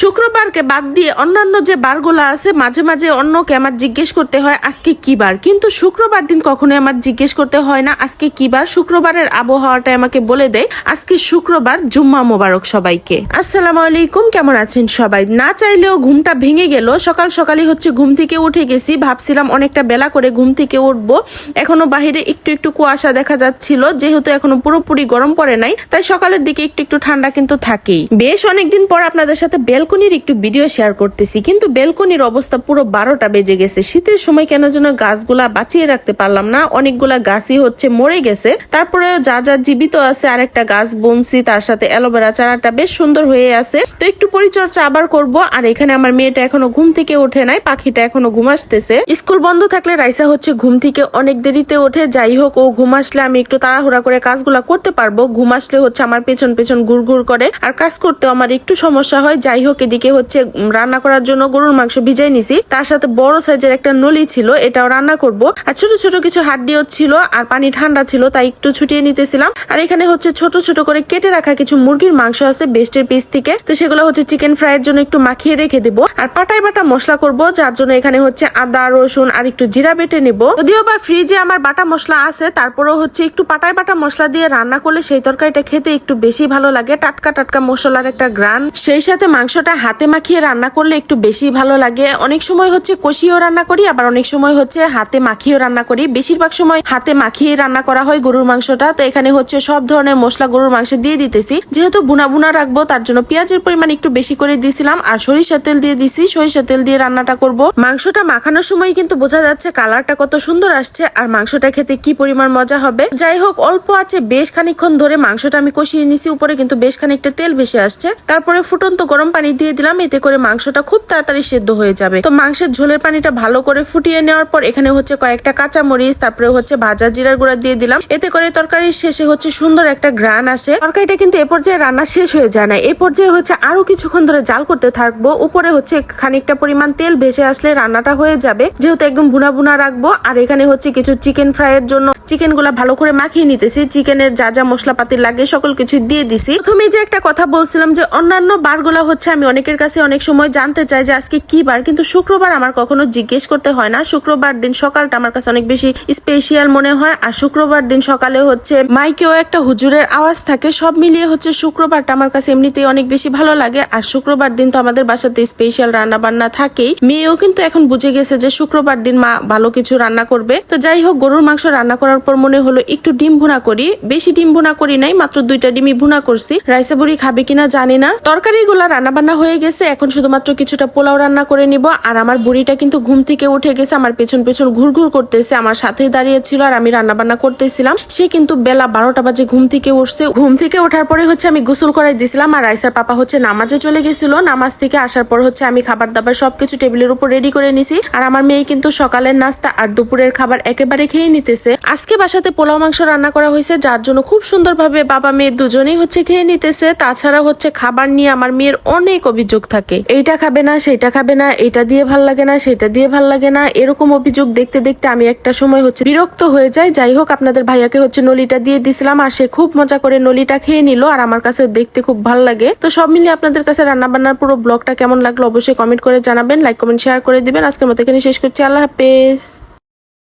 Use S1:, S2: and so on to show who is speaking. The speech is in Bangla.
S1: শুক্রবারকে বাদ দিয়ে অন্যান্য যে বারগুলো আছে, মাঝে মাঝে অন্যকে আমার জিজ্ঞেস করতে হয়, আজকে কি বার? কিন্তু শুক্রবার দিন কখনোই আমার জিজ্ঞেস করতে হয় না, আজকে কি বার? শুক্রবারের আবহাওয়াটা আমাকে বলে দেয়, আজকে শুক্রবার জুম্মা মোবারক সবাইকে। আসসালামু আলাইকুম, কেমন আছেন সবাই? না চাইলেও ঘুমটা ভেঙে গেল, সকাল সকালই হচ্ছে ঘুম থেকে উঠে গেছি, ভাবছিলাম অনেকটা বেলা করে ঘুম থেকে উঠবো। এখনও বাহিরে একটু একটু কুয়াশা দেখা যাচ্ছিল, যেহেতু এখনও পুরোপুরি গরম পড়ে নাই, তাই সকালের দিকে একটু একটু ঠান্ডা কিন্তু থাকেই। বেশ অনেকদিন পর আপনাদের সাথে বেলকনির একটু ভিডিও শেয়ার করতেছি। কিন্তু বেলকনির অবস্থা পুরো বারোটা বেজে গেছে। শীতের সময় কেন যেন গাছগুলা বাঁচিয়ে রাখতে পারলাম না। অনেকগুলা গাছই হচ্ছে মরে গেছে। তারপরে যা যা জীবিত আছে আর একটা গাছ বনছি, তার সাথে অ্যালোভেরা চারাটা বেশ সুন্দর হয়ে আছে। তো একটু পরিচর্যা আবার করব। আর এখানে আমার মেয়েটা এখনও ঘুম থেকে ওঠে নাই, পাখিটা এখনও ঘুম আসতেছে। স্কুল বন্ধ থাকলে রাইসা হচ্ছে ঘুম থেকে অনেক দেরিতে ওঠে। যাই হোক, ও ঘুম আসলে আমি একটু তাড়াহুড়া করে কাজগুলা করতে পারব। ঘুম আসলে হচ্ছে আমার পেছন পেছন ঘুর ঘুর করে। আর কাজ করতেও আমার একটু সমস্যা হয়। যাই হোক এদিকে হচ্ছে রান্না করার জন্য গরুর মাংস ভিজাই নিছি। তার সাথে বড় সাইজের একটা নলি ছিল, এটাও রান্না করব। আর ছোট ছোট কিছু হাড্ডিও ছিল আর পানি ঠান্ডা ছিল, তাই একটু ছুটিয়ে নিতেছিলাম। আর এখানে হচ্ছে ছোট ছোট করে কেটে রাখা কিছু মুরগির মাংস আছে বেস্টের পিস থেকে। তো সেগুলো হচ্ছে চিকেন ফ্রাইয়ের জন্য একটু মাখিয়ে রেখে দেবো। আর পাটাই বাটা মশলা করব, যার জন্য এখানে হচ্ছে আদা, রসুন আর একটু জিরা বেটে নেব। যদিও বা ফ্রিজে আমার বাটা মশলা আছে, তারপরেও হচ্ছে একটু পাটায় বাটা মশলা দিয়ে রান্না করলে সেই তরকারিটা খেতে একটু বেশি ভালো লাগে। টাটকা টাটকা মশলার একটা গ্রান। সেই সাথে মাংসটা হাতে মাখিয়ে রান্না করলে একটু বেশি ভালো লাগে। অনেক সময় হচ্ছে কষিয়েও রান্না করি, আবার অনেক সময় হচ্ছে হাতে মাখিয়েও রান্না করি। বেশিরভাগ সময় হাতে মাখিয়ে রান্না করা হয় গরুর মাংসটা। তো এখানে হচ্ছে সব ধরনের মশলা গরুর মাংসে দিয়ে দিতেছি। যেহেতু বুনা বুনা রাখব, তার জন্য পেঁয়াজের পরিমাণ একটু বেশি করে দিয়েছিলাম আর সরিষা তেল দিয়ে দিছি। সরিষা তেল দিয়ে রান্নাটা করব। মাংসটা মাখানোর সময় কিন্তু বোঝা যাচ্ছে কালারটা কত সুন্দর আসছে আর মাংসটা খেতে কি পরিমাণ মজা হবে। যাই হোক, অল্প আছে, বেশ খানিকক্ষণ ধরে মাংসটা আমি কষিয়ে নিছি। উপরে কিন্তু বেশ খানিকটা তেল ভেসে আসছে। তারপরে ফুটন্ত গরম পানি দিয়ে দিলাম, এতে করে মাংসটা খুব তাড়াতাড়ি সেদ্ধ হয়ে যাবে। তো মাংসের ঝোলের পানিটা ভালো করে ফুটিয়ে নেওয়ার পর এখানে হচ্ছে কয়েকটা কাঁচা মরিচ তারপরে হচ্ছে ভাজা জিরার গুঁড়া দিয়ে দিলাম। এতে করে তরকারির শেষে হচ্ছে সুন্দর একটা গ্রান আসে। তরকারিটা কিন্তু এ পর্যায়ে রান্না শেষ হয়ে যায় না। এই পর্যায়ে হচ্ছে আরও কিছুক্ষণ ধরে জাল করতে থাকব। উপরে হচ্ছে খানিকটা পরিমাণ তেল ভেসে আসলে রান্নাটা হয়ে যাবে। যেহেতু একদম বুনা বুনা রাখব, আর এখানে হচ্ছে কিছু চিকেন ফ্রাইয়ের জন্য চিকেনগুলা ভালো করে মাখিয়ে নিতেছি। চিকেনের যা যা মশলাপাতি লাগে, সকল কিছু দিয়ে দিছি। প্রথমে যে একটা কথা বলছিলাম যে, অন্যান্য বারগুলা হচ্ছে আমি অনেকের কাছে অনেক সময় জানতে চাই যে আজকে কি বার, কিন্তু শুক্রবার আমার কখনো জিজ্ঞেস করতে হয় না। শুক্রবার দিন সকালটা আমার কাছে অনেক বেশি স্পেশাল মনে হয়। আর শুক্রবার দিন সকালে হচ্ছে মাইকেও একটা হুজুরের আওয়াজ থাকে। সব মিলিয়ে হচ্ছে শুক্রবারটা আমার কাছে এমনিতেই অনেক বেশি ভালো লাগে। আর শুক্রবার দিন তো আমাদের বাসাতে স্পেশাল রান্না বান্না থাকেই। মেয়েও কিন্তু এখন বুঝে গেছে যে শুক্রবার দিন মা ভালো কিছু রান্না করবে। তো যাই হোক, গরুর মাংস রান্না করার পর মনে হলো একটু ডিম ভুনা করি। বেশি ডিম ভুনা করি নাই, মাত্র দুইটা ডিমই ভুনা করছি। রাইসা বুড়ি খাবে কিনা জানি না। তরকারি গুলা রান্না হয়ে গেছে, এখন শুধুমাত্র কিছুটা পোলাও রান্না করে নিব। আর আমার বুড়িটা কিন্তু ঘুম থেকে উঠে গেছে, আমার পেছন পেছন ঘুর ঘুর করতেছে, আমার সাথেই দাঁড়িয়ে ছিল আর আমি রান্না বান্না করতেছিলাম। সে কিন্তু বেলা বারোটা বাজে ঘুম থেকে উঠছে। ঘুম থেকে ওঠার পরে হচ্ছে আমি গোসল করাই দিয়েছিলাম আর রাইসার পাপা হচ্ছে নামাজে চলে গেছিল। নামাজ থেকে আসার পর হচ্ছে আমি খাবার দাবার সবকিছু টেবিলের উপর রেডি করে নিছি। আর আমার মেয়ে কিন্তু সকালের নাস্তা আর দুপুরের খাবার একেবারে খেয়ে নিতেছে। আজকে বাসাতে পোলাও মাংস রান্না করা হয়েছে, যার জন্য খুব সুন্দরভাবে বাবা মেয়ে দুজনেই হচ্ছে খেয়ে নিতেছে। তাছাড়া হচ্ছে খাবার নিয়ে আমার মেয়ের অনেক অভিযোগ থাকে। এইটা খাবে না সেটা খাবে না, এটা দিয়ে ভালো লাগে না, সেটা দিয়ে ভালো লাগে না, এরকম অভিযোগ দেখতে দেখতে আমি একটা সময় হচ্ছে বিরক্ত হয়ে যাই। যাই হোক, আপনাদের ভাইয়াকে হচ্ছে নলিটা দিয়ে দিছিলাম আর সে খুব মজা করে নলিটা খেয়ে নিল আর আমার কাছে দেখতে খুব ভালো লাগে। তো সব মিলিয়ে আপনাদের কাছে রান্না বান্নার পুরো ব্লগটা কেমন লাগল অবশ্যই কমেন্ট করে জানাবেন, লাইক, কমেন্ট, শেয়ার করে দিবেন। আজকের মতো এখানে শেষ করছি। আল্লাহ হাফেজ।